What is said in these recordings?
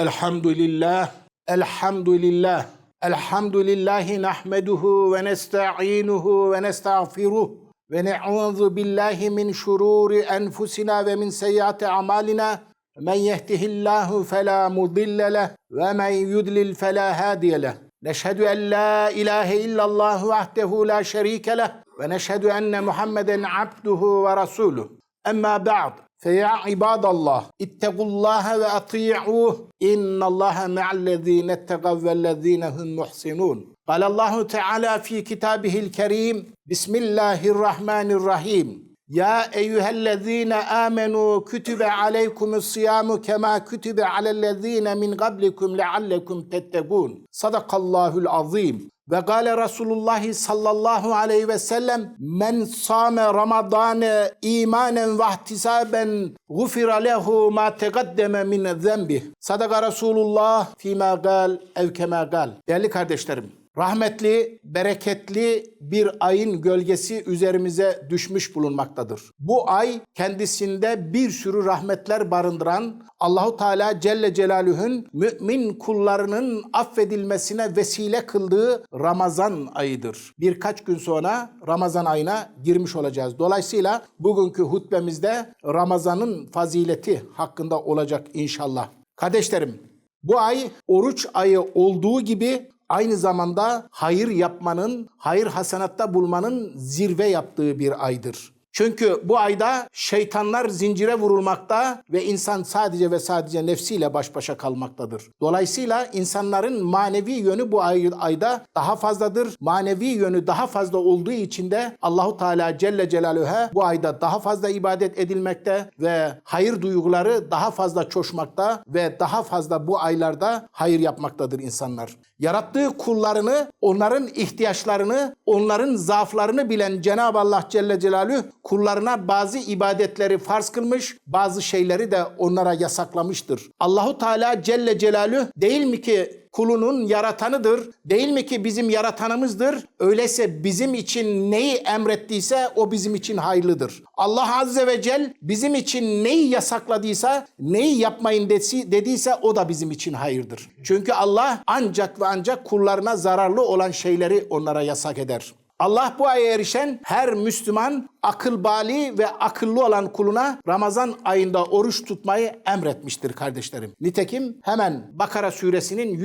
Elhamdülillah, elhamdülillah, elhamdülillahi nahmeduhu ve nesta'inuhu ve nestağfiruh ve ne'udhu billahi min şururi enfusina ve min seyyiati amalina. Men yehdihillahu fela mudille leh ve men yudlil fela hadiye leh. Neşhedü en la ilahe illallah vahdehu la şerike leh ve neşhedü enne Muhammeden abduhu ve rasuluh. Emma ba'd. Feya ibadallah ittakullaha ve ati'uh innallaha ma'allezine ettegav vellezine hum muhsinun. Kalallahu Teala fi kitabihil kerim Bismillahirrahmanirrahim. Ya eyyühellezine amenu kütübe aleykumus siyamu kema kütübe alellezine min qablikum leallekum tettegûn. Sadakallahul azim. Ve gale Resulullah sallallahu aleyhi ve sellem men same ramadane imanen ve ihtisaben gufira lehu ma tegaddeme min zenbih. Sadaka Resulullah fima gal ev kema gal. Değerli kardeşlerim rahmetli, bereketli bir ayın gölgesi üzerimize düşmüş bulunmaktadır. Bu ay kendisinde bir sürü rahmetler barındıran Allahu Teala Celle Celaluhu'nun mümin kullarının affedilmesine vesile kıldığı Ramazan ayıdır. Birkaç gün sonra Ramazan ayına girmiş olacağız. Dolayısıyla bugünkü hutbemizde Ramazan'ın fazileti hakkında olacak inşallah. Kardeşlerim, bu ay oruç ayı olduğu gibi aynı zamanda hayır yapmanın, hayır hasanatta bulmanın zirve yaptığı bir aydır. Çünkü bu ayda şeytanlar zincire vurulmakta ve insan sadece ve sadece nefsiyle baş başa kalmaktadır. Dolayısıyla insanların manevi yönü bu ay, ayda daha fazladır. Manevi yönü daha fazla olduğu için de Allahu Teala Celle Celaluhu'ya bu ayda daha fazla ibadet edilmekte ve hayır duyguları daha fazla coşmakta ve daha fazla bu aylarda hayır yapmaktadır insanlar. Yarattığı kullarını, onların ihtiyaçlarını, onların zaaflarını bilen Cenab-ı Allah Celle Celaluhu kullarına bazı ibadetleri farz kılmış, bazı şeyleri de onlara yasaklamıştır. Allahu Teala Celle Celaluhu değil mi ki kulunun yaratanıdır. Değil mi ki bizim yaratanımızdır? Öyleyse bizim için neyi emrettiyse o bizim için hayırlıdır. Allah Azze ve Celle bizim için neyi yasakladıysa, neyi yapmayın dediyse o da bizim için hayırdır. Çünkü Allah ancak ve ancak kullarına zararlı olan şeyleri onlara yasak eder. Allah bu aya erişen her Müslüman akıl bali ve akıllı olan kuluna Ramazan ayında oruç tutmayı emretmiştir kardeşlerim. Nitekim hemen Bakara suresinin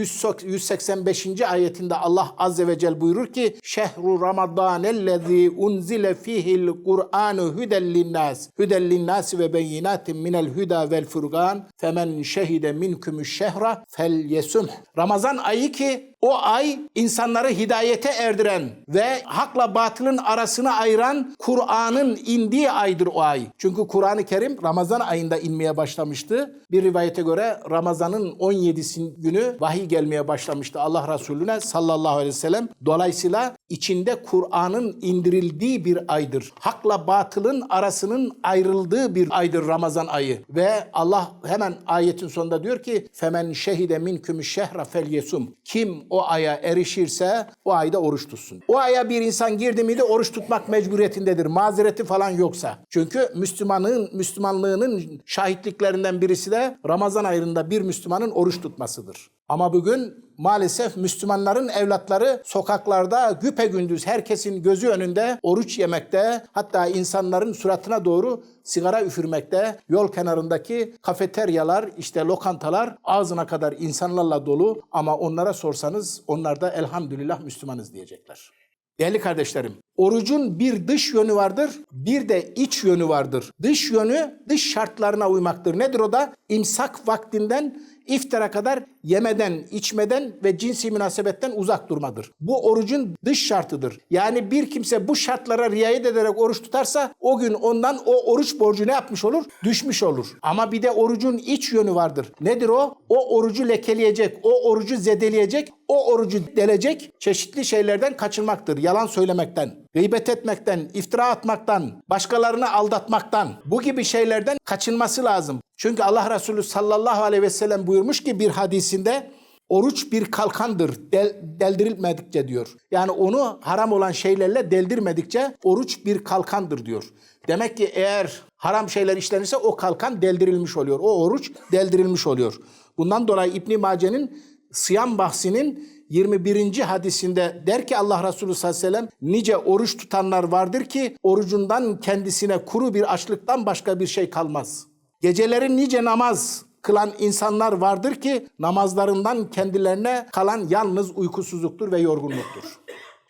185. ayetinde Allah azze ve cel buyurur ki Şehru Ramadanellezî unzile fihil Kur'anu hüden linnas ve beyinatin minel hüda vel furgan femen şehide minkümüş şehra fel yesumh. Ramazan ayı ki o ay insanları hidayete erdiren ve hakla batılın arasını ayıran Kur'an'ın indiği aydır o ay. Çünkü Kur'an-ı Kerim Ramazan ayında inmeye başlamıştı. Bir rivayete göre Ramazan'ın 17. günü vahiy gelmeye başlamıştı Allah Resulüne sallallahu aleyhi ve sellem. Dolayısıyla içinde Kur'an'ın indirildiği bir aydır. Hakla batılın arasının ayrıldığı bir aydır Ramazan ayı. Ve Allah hemen ayetin sonunda diyor ki femen şehide minküm şehra fel yesum. Kim o aya erişirse o ayda oruç tutsun. O aya bir insan girdi miydi oruç tutmak mecburiyetindedir. Mazereti falan yoksa. Çünkü Müslümanın Müslümanlığının şahitliklerinden birisi de Ramazan ayında bir Müslümanın oruç tutmasıdır. Ama bugün maalesef Müslümanların evlatları sokaklarda güpe gündüz herkesin gözü önünde oruç yemekte hatta insanların suratına doğru sigara üfürmekte yol kenarındaki kafeteryalar işte lokantalar ağzına kadar insanlarla dolu ama onlara sorsanız onlar da elhamdülillah Müslümanız diyecekler. Değerli kardeşlerim, orucun bir dış yönü vardır, bir de iç yönü vardır. Dış yönü dış şartlarına uymaktır. Nedir o da? İmsak vaktinden iftara kadar yemeden, içmeden ve cinsi münasebetten uzak durmadır. Bu orucun dış şartıdır. Yani bir kimse bu şartlara riayet ederek oruç tutarsa o gün ondan o oruç borcu ne yapmış olur? Düşmüş olur. Ama bir de orucun iç yönü vardır. Nedir o? O orucu lekeleyecek, o orucu zedeleyecek, o orucu delecek çeşitli şeylerden kaçınmaktır. Yalan söylemekten, gıybet etmekten, iftira atmaktan, başkalarını aldatmaktan bu gibi şeylerden kaçınması lazım. Çünkü Allah Resulü sallallahu aleyhi ve sellem buyurmuş ki bir hadisinde oruç bir kalkandır del, deldirilmedikçe diyor. Yani onu haram olan şeylerle deldirmedikçe oruç bir kalkandır diyor. Demek ki eğer haram şeyler işlenirse o kalkan deldirilmiş oluyor. O oruç deldirilmiş oluyor. Bundan dolayı İbn Mace'nin sıyam bahsinin 21. hadisinde der ki Allah Resulü sallallahu aleyhi ve sellem nice oruç tutanlar vardır ki orucundan kendisine kuru bir açlıktan başka bir şey kalmaz. Gecelerin nice namaz kılan insanlar vardır ki namazlarından kendilerine kalan yalnız uykusuzluktur ve yorgunluktur.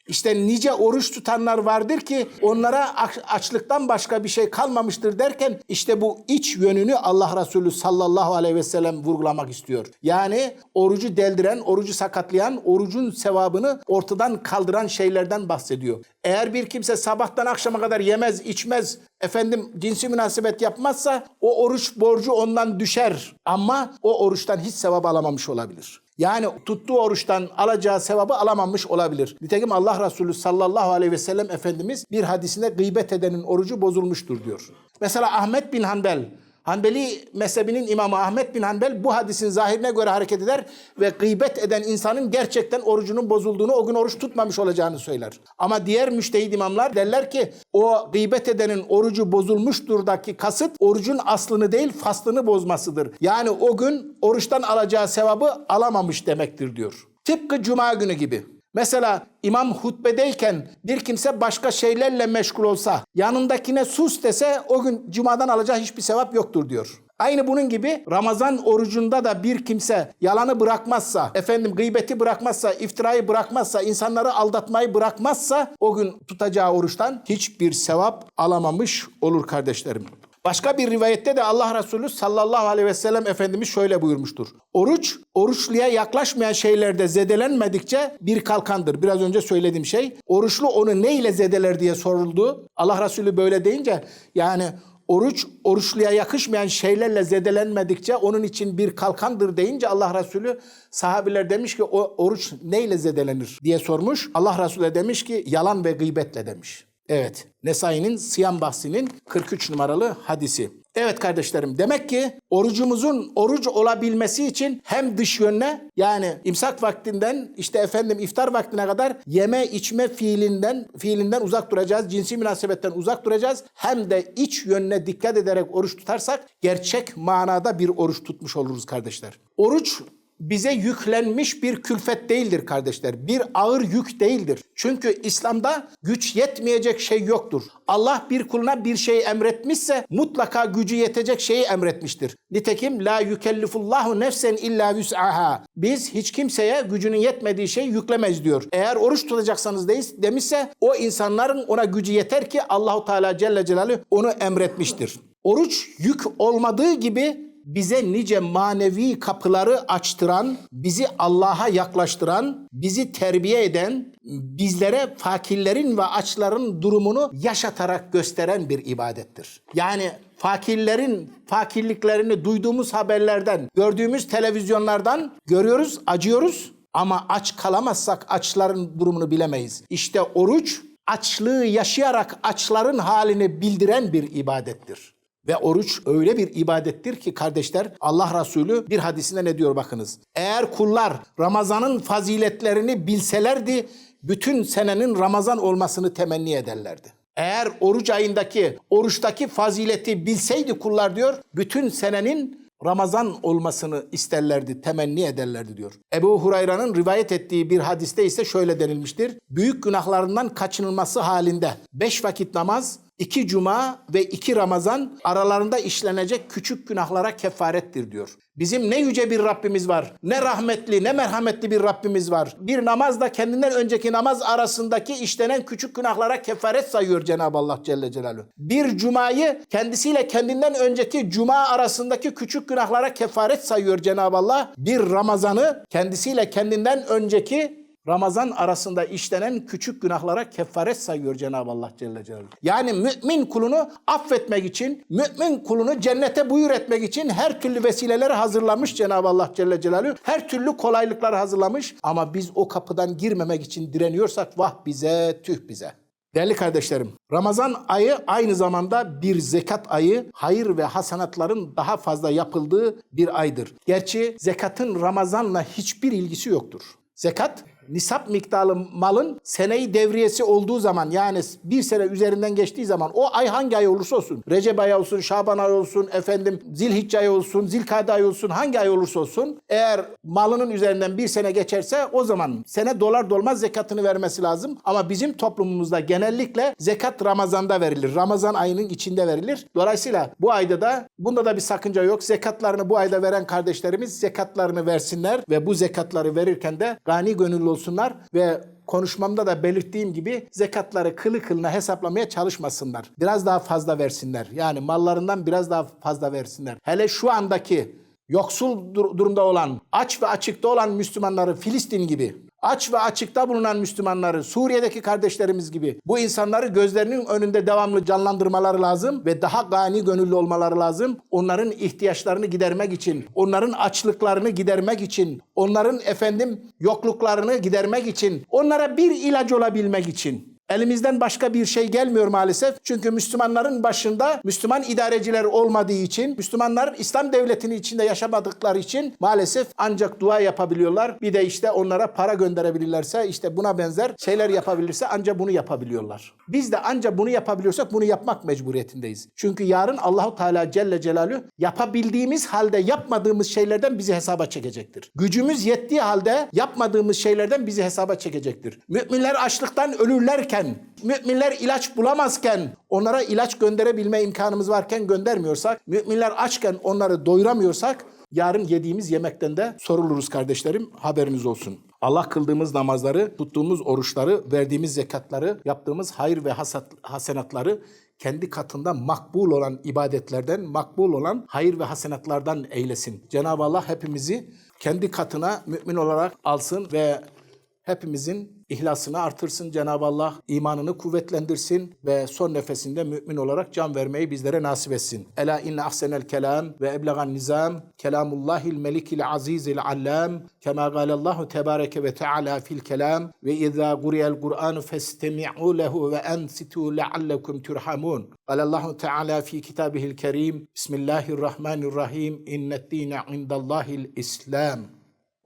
İşte nice oruç tutanlar vardır ki onlara aç- açlıktan başka bir şey kalmamıştır derken işte bu iç yönünü Allah Resulü sallallahu aleyhi ve sellem vurgulamak istiyor. Yani orucu deldiren, orucu sakatlayan, orucun sevabını ortadan kaldıran şeylerden bahsediyor. Eğer bir kimse sabahtan akşama kadar yemez, içmez, efendim cinsi münasebet yapmazsa o oruç borcu ondan düşer. Ama o oruçtan hiç sevap alamamış olabilir. Yani tuttuğu oruçtan alacağı sevabı alamamış olabilir. Nitekim Allah Resulü sallallahu aleyhi ve sellem Efendimiz bir hadisinde gıybet edenin orucu bozulmuştur diyor. Mesela Ahmet bin Hanbel, Hanbeli mezhebinin imamı Ahmet bin Hanbel bu hadisin zahirine göre hareket eder ve gıybet eden insanın gerçekten orucunun bozulduğunu, o gün oruç tutmamış olacağını söyler. Ama diğer müştehid imamlar derler ki o gıybet edenin orucu bozulmuşturdaki kasıt orucun aslını değil faslını bozmasıdır. Yani o gün oruçtan alacağı sevabı alamamış demektir diyor. Tıpkı cuma günü gibi. Mesela imam hutbedeyken bir kimse başka şeylerle meşgul olsa, yanındakine sus dese o gün cumadan alacağı hiçbir sevap yoktur diyor. Aynı bunun gibi Ramazan orucunda da bir kimse yalanı bırakmazsa, efendim gıybeti bırakmazsa, iftirayı bırakmazsa, insanları aldatmayı bırakmazsa o gün tutacağı oruçtan hiçbir sevap alamamış olur kardeşlerim. Başka bir rivayette de Allah Resulü sallallahu aleyhi ve sellem Efendimiz şöyle buyurmuştur. Oruç, oruçluya yaklaşmayan şeylerde zedelenmedikçe bir kalkandır. Biraz önce söylediğim şey. Oruçlu onu neyle zedeler diye soruldu. Allah Resulü böyle deyince yani oruç, oruçluya yakışmayan şeylerle zedelenmedikçe onun için bir kalkandır deyince Allah Resulü sahabiler demiş ki o oruç neyle zedelenir diye sormuş. Allah Resulü de demiş ki yalan ve gıybetle demiş. Evet. Nesai'nin Siyam bahsinin 43 numaralı hadisi. Evet kardeşlerim demek ki orucumuzun oruç olabilmesi için hem dış yönüne yani imsak vaktinden işte efendim iftar vaktine kadar yeme içme fiilinden fiilinden uzak duracağız. Cinsi münasebetten uzak duracağız. Hem de iç yönüne dikkat ederek oruç tutarsak gerçek manada bir oruç tutmuş oluruz kardeşler. Oruç bize yüklenmiş bir külfet değildir kardeşler. Bir ağır yük değildir. Çünkü İslam'da güç yetmeyecek şey yoktur. Allah bir kuluna bir şey emretmişse mutlaka gücü yetecek şeyi emretmiştir. Nitekim la yükellifullahu nefsen illa vüs'aha. Biz hiç kimseye gücünün yetmediği şey yüklemez diyor. Eğer oruç tutacaksanız deyiz- demişse o insanların ona gücü yeter ki Allahu Teala Celle Celaluhu onu emretmiştir. Oruç yük olmadığı gibi bize nice manevi kapıları açtıran, bizi Allah'a yaklaştıran, bizi terbiye eden, bizlere fakirlerin ve açların durumunu yaşatarak gösteren bir ibadettir. Yani fakirlerin fakirliklerini duyduğumuz haberlerden, gördüğümüz televizyonlardan görüyoruz, acıyoruz ama aç kalamazsak açların durumunu bilemeyiz. İşte oruç açlığı yaşayarak açların halini bildiren bir ibadettir. Ve oruç öyle bir ibadettir ki kardeşler Allah Resulü bir hadisinde ne diyor bakınız. Eğer kullar Ramazan'ın faziletlerini bilselerdi bütün senenin Ramazan olmasını temenni ederlerdi. Eğer oruç ayındaki, oruçtaki fazileti bilseydi kullar diyor, bütün senenin Ramazan olmasını isterlerdi, temenni ederlerdi diyor. Ebu Hurayra'nın rivayet ettiği bir hadiste ise şöyle denilmiştir. Büyük günahlarından kaçınılması halinde beş vakit namaz, iki cuma ve iki Ramazan aralarında işlenecek küçük günahlara kefarettir diyor. Bizim ne yüce bir Rabbimiz var, ne rahmetli, ne merhametli bir Rabbimiz var. Bir namazla kendinden önceki namaz arasındaki işlenen küçük günahlara kefaret sayıyor Cenab-ı Allah Celle Celaluhu. Bir cumayı kendisiyle kendinden önceki cuma arasındaki küçük günahlara kefaret sayıyor Cenab-ı Allah. Bir Ramazan'ı kendisiyle kendinden önceki Ramazan arasında işlenen küçük günahlara kefaret sayıyor Cenab-ı Allah Celle Celaluhu. Yani mümin kulunu affetmek için, mümin kulunu cennete buyur etmek için her türlü vesileleri hazırlamış Cenab-ı Allah Celle Celaluhu. Her türlü kolaylıkları hazırlamış ama biz o kapıdan girmemek için direniyorsak vah bize, tüh bize. Değerli kardeşlerim, Ramazan ayı aynı zamanda bir zekat ayı, hayır ve hasanatların daha fazla yapıldığı bir aydır. Gerçi zekatın Ramazan'la hiçbir ilgisi yoktur. Zekat nisap miktarı malın seneyi devriyesi olduğu zaman yani bir sene üzerinden geçtiği zaman o ay hangi ay olursa olsun Recep ayı olsun, Şaban ayı olsun, efendim Zilhicce ayı olsun, Zilkade ayı olsun hangi ay olursa olsun eğer malının üzerinden bir sene geçerse o zaman sene dolar dolmaz zekatını vermesi lazım. Ama bizim toplumumuzda genellikle zekat Ramazan'da verilir. Ramazan ayının içinde verilir. Dolayısıyla bu ayda da bunda da bir sakınca yok. Zekatlarını bu ayda veren kardeşlerimiz zekatlarını versinler ve bu zekatları verirken de gani gönüllü olsunlar ve konuşmamda da belirttiğim gibi zekatları kılı kılına hesaplamaya çalışmasınlar. Biraz daha fazla versinler. Yani mallarından biraz daha fazla versinler. Hele şu andaki yoksul dur- durumda olan, aç ve açıkta olan Müslümanları Filistin gibi, aç ve açıkta bulunan Müslümanları, Suriye'deki kardeşlerimiz gibi bu insanları gözlerinin önünde devamlı canlandırmaları lazım ve daha gani gönüllü olmaları lazım. Onların ihtiyaçlarını gidermek için, onların açlıklarını gidermek için, onların efendim yokluklarını gidermek için, onlara bir ilaç olabilmek için. Elimizden başka bir şey gelmiyor maalesef. Çünkü Müslümanların başında Müslüman idareciler olmadığı için, Müslümanlar İslam devletinin içinde yaşamadıkları için maalesef ancak dua yapabiliyorlar. Bir de işte onlara para gönderebilirlerse, işte buna benzer şeyler yapabilirse ancak bunu yapabiliyorlar. Biz de ancak bunu yapabiliyorsak bunu yapmak mecburiyetindeyiz. Çünkü yarın Allahu Teala Celle Celaluhu yapabildiğimiz halde yapmadığımız şeylerden bizi hesaba çekecektir. Gücümüz yettiği halde yapmadığımız şeylerden bizi hesaba çekecektir. Müminler açlıktan ölürlerken, müminler ilaç bulamazken, onlara ilaç gönderebilme imkanımız varken göndermiyorsak, müminler açken onları doyuramıyorsak yarın yediğimiz yemekten de soruluruz kardeşlerim. Haberiniz olsun. Allah kıldığımız namazları, tuttuğumuz oruçları, verdiğimiz zekatları, yaptığımız hayır ve hasat, hasenatları kendi katında makbul olan ibadetlerden, makbul olan hayır ve hasenatlardan eylesin. Cenab-ı Allah hepimizi kendi katına mümin olarak alsın ve hepimizin ihlasını artırsın. Cenab-ı Allah imanını kuvvetlendirsin ve son nefesinde mümin olarak can vermeyi bizlere nasip etsin. Ela inne ahsenel kelam ve eblegan nizam kelamullahil melikil azizil allam kema galallahu tebareke ve teala fil kelam ve izâ guriyel Kur'anu festemi'u lehu ve ensitu leallekum turhamun. Alallahu Teala fi kitabihil kerim Bismillahirrahmanirrahim İnned dîne indallahil İslam